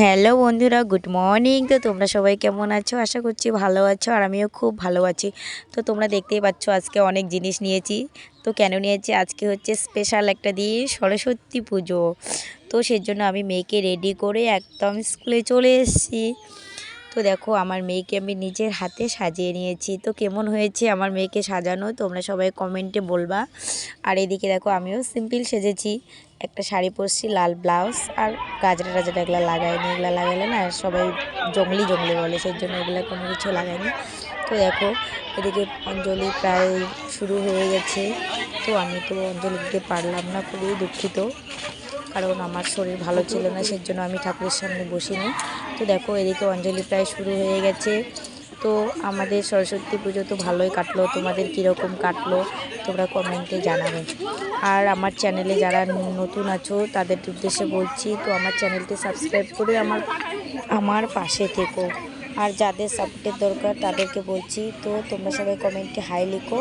Hello বন্ধুরা, good morning. তো তোমরা সবাই কেমন আছো? আশা করছি ভালো আছো আর আমিও খুব ভালো আছি। তো তোমরা দেখতেই পাচ্ছ আজকে অনেক জিনিস নিয়েছি। তো কেন নিয়েছি? আজকে হচ্ছে স্পেশাল একটা দিন, সরস্বতী পুজো। তো সেই জন্য আমি মেয়েকে রেডি করে একদম স্কুলে চলে এসেছি। তো দেখো, আমার মেয়েকে আমি নিজের হাতে সাজিয়ে নিয়েছি। তো কেমন হয়েছে আমার মেয়েকে সাজানো? তোমরা সবাই কমেন্টে বলবা। আর এদিকে দেখো, আমিও সিম্পল সেজেছি। একটা শাড়ি পরছি, লাল ব্লাউজ আর গাজরা টাজরা এগুলো লাগাইনি, এগুলো লাগাইলে না সবাই জঙ্গলি জঙ্গলি বলে, সেই জন্য এগুলো কোনো কিছু লাগাইনি। তো দেখো, এদিকে অঞ্জলি প্রায় শুরু হয়ে গেছে। তো আমি তো অঞ্জলি দিতে পারলাম না, খুবই দুঃখিত। কারণ আমার শরীর ভালো ছিল না, সেই জন্য আমি ঠাকুরের সামনে বসিনি। তো দেখো, এদিকে অঞ্জলি প্রায় শুরু হয়ে গেছে। তো আমাদের সরস্বতী পুজো তো ভালোই কাটলো। তোমাদের কীরকম কাটলো তোমরা কমেন্টে জানাবে। আর আমার চ্যানেলে যারা নতুন আছো, তাদের উদ্দেশ্যে বলছি, তো আমার চ্যানেলটি সাবস্ক্রাইব করে আমার আমার পাশে থেকো। আর যাদের সাপোর্টের দরকার, তাদেরকে বলছি, তো তোমরা সবাই কমেন্টে হাই লিখো।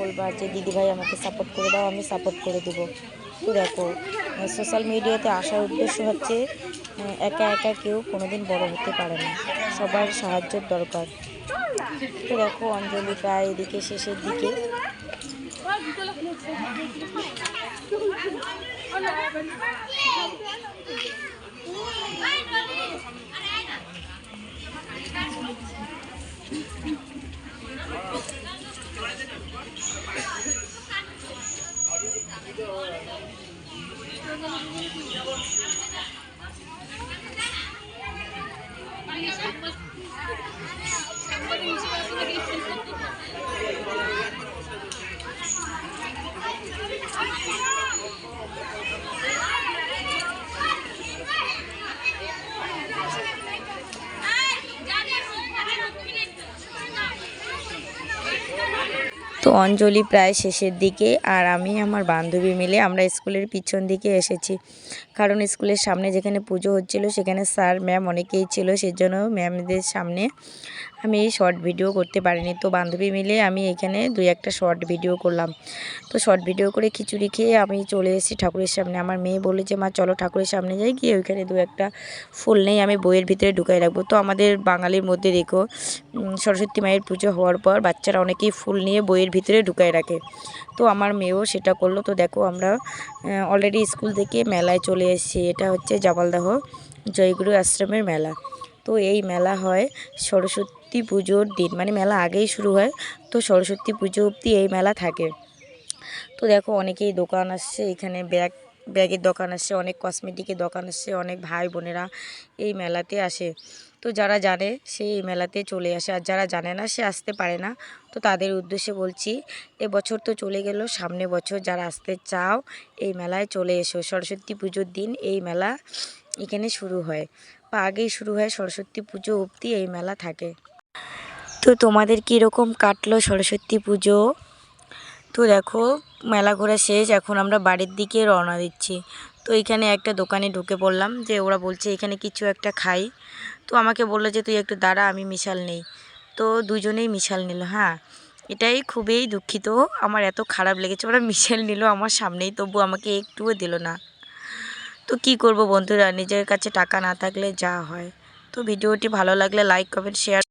বলবা যে, দিদিভাই, আমাকে সাপোর্ট করে দাও, আমি সাপোর্ট করে দেবো। দেখো সোশ্যাল মিডিয়াতে আসার উদ্দেশ্য হচ্ছে একা একা কেউ কোনোদিন বড় হতে পারে না। সবার সাহায্যের দরকার। তো দেখো অঞ্জলি প্রায় এদিকে শেষের দিকে। Thank you. তো অঞ্জলি প্রায় শেষের দিকে আর আমি আমার বান্ধবী মিলে আমরা স্কুলের পিছন দিকে এসেছি। কারণ স্কুলের সামনে যেখানে পুজো হচ্ছিল, সেখানে স্যার ম্যাম অনেকেই ছিল, সেজন্য ম্যামদের সামনে আমি এই শর্ট ভিডিও করতে পারিনি। তো বান্ধবী মিলে আমি এখানে দুই একটা শর্ট ভিডিও করলাম। তো শর্ট ভিডিও করে খিচুড়ি খেয়ে আমি চলে এসেছি ঠাকুরের সামনে। আমার মেয়ে বলে যে মা, চলো ঠাকুরের সামনে যাই, গিয়ে ওইখানে দু একটা ফুল নেই, আমি বইয়ের ভিতরে ঢুকাই রাখব। তো আমাদের বাঙালির মধ্যে দেখো সরস্বতী মায়ের পুজো হওয়ার পর বাচ্চারা অনেকেই ফুল নিয়ে বইয়ের ভিতরে ঢুকাই রাখে। তো আমার মেয়েও সেটা করল। তো দেখো আমরা অলরেডি স্কুল থেকে মেলায় চলে এসেছি, এটা হচ্ছে জবলদাহ জয়গুরু আশ্রমের মেলা। তো এই মেলা হয় সরস্বতী পুজোর দিন মানে মেলা আগেই শুরু হয়, তো সরস্বতী পুজো অবধি এই মেলা থাকে। তো দেখো অনেকেই দোকান আসছে, এখানে ব্যাগ ব্যাগের দোকান আসছে অনেক কসমেটিকের দোকান আসছে অনেক ভাই বোনেরা এই মেলাতে আসে। তো যারা জানে সে এই মেলাতে চলে আসে, আর যারা জানে না সে আসতে পারে না। তো তাদের উদ্দেশ্যে বলছি এবছর তো চলে গেল, সামনে বছর যারা আসতে চাও এই মেলায় চলে এসো। সরস্বতী পুজোর দিন এই মেলা এখানে শুরু হয়। বা আগেই শুরু হয় সরস্বতী পুজো অবধি এই মেলা থাকে। তো তোমাদের কীরকম কাটলো সরস্বতী পুজো? তো দেখো, মেলা ঘোরা শেষ, এখন আমরা বাড়ির দিকে রওনা দিচ্ছি। তো এখানে একটা দোকানে ঢুকে পড়লাম যে ওরা বলছে, এখানে কিছু একটা খাই। তো আমাকে বলল যে, তুই একটু দাঁড়া, আমি মিশাল নেই। তো দুজনেই মিশাল নিল হ্যাঁ। এটাই খুবই দুঃখিত, আমার এত খারাপ লেগেছে, ওরা মিশাল নিল আমার সামনেই, তবু আমাকে একটুও দিল না। তো কি করব বন্ধুরা, নিজের কাছে টাকা না থাকলে যা হয়। তো ভিডিওটি ভালো লাগলে লাইক, কমেন্ট শেয়ার